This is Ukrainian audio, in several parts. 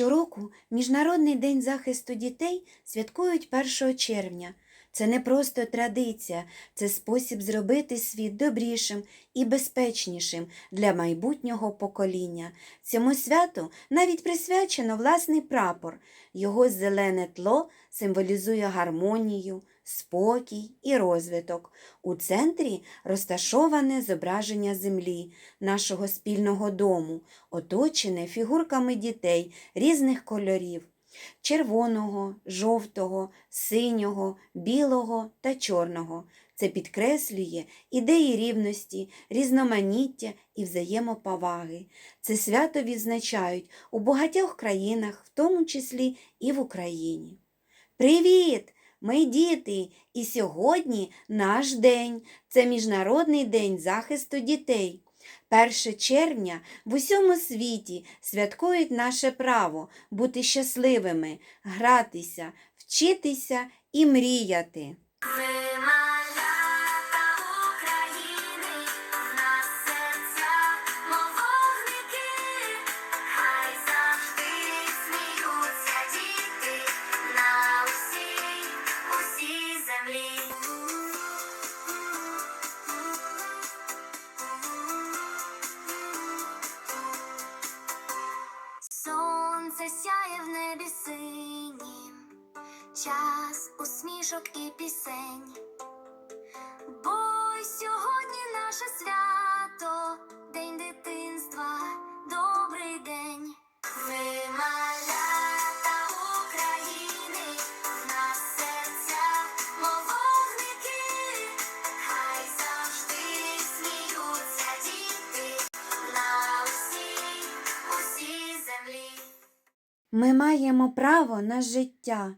Щороку Міжнародний день захисту дітей святкують 1 червня. Це не просто традиція, це спосіб зробити світ добрішим і безпечнішим для майбутнього покоління. Цьому святу навіть присвячено власний прапор. Його зелене тло символізує гармонію, спокій і розвиток. У центрі розташоване зображення землі, нашого спільного дому, оточене фігурками дітей різних кольорів червоного, жовтого, синього, білого та чорного. Це підкреслює ідеї рівності, різноманіття і взаємоповаги. Це свято відзначають у багатьох країнах, в тому числі і в Україні. Привіт! Ми діти, і сьогодні наш день це Міжнародний день захисту дітей. 1 червня в усьому світі святкують наше право бути щасливими, гратися, вчитися і мріяти. Небі синім, час усмішок і пісень. Бо сьогодні наше свято, Ми маємо право на життя.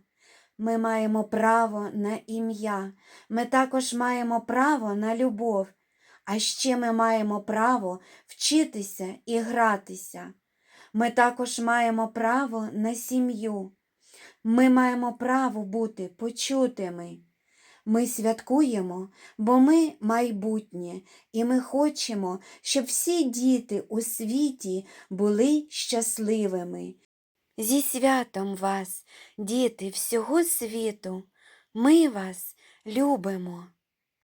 Ми маємо право на ім'я. Ми також маємо право на любов. А ще ми маємо право вчитися і гратися. Ми також маємо право на сім'ю. Ми маємо право бути почутими. Ми святкуємо, бо ми майбутнє, і ми хочемо, щоб всі діти у світі були щасливими. Зі святом вас, діти всього світу, ми вас любимо.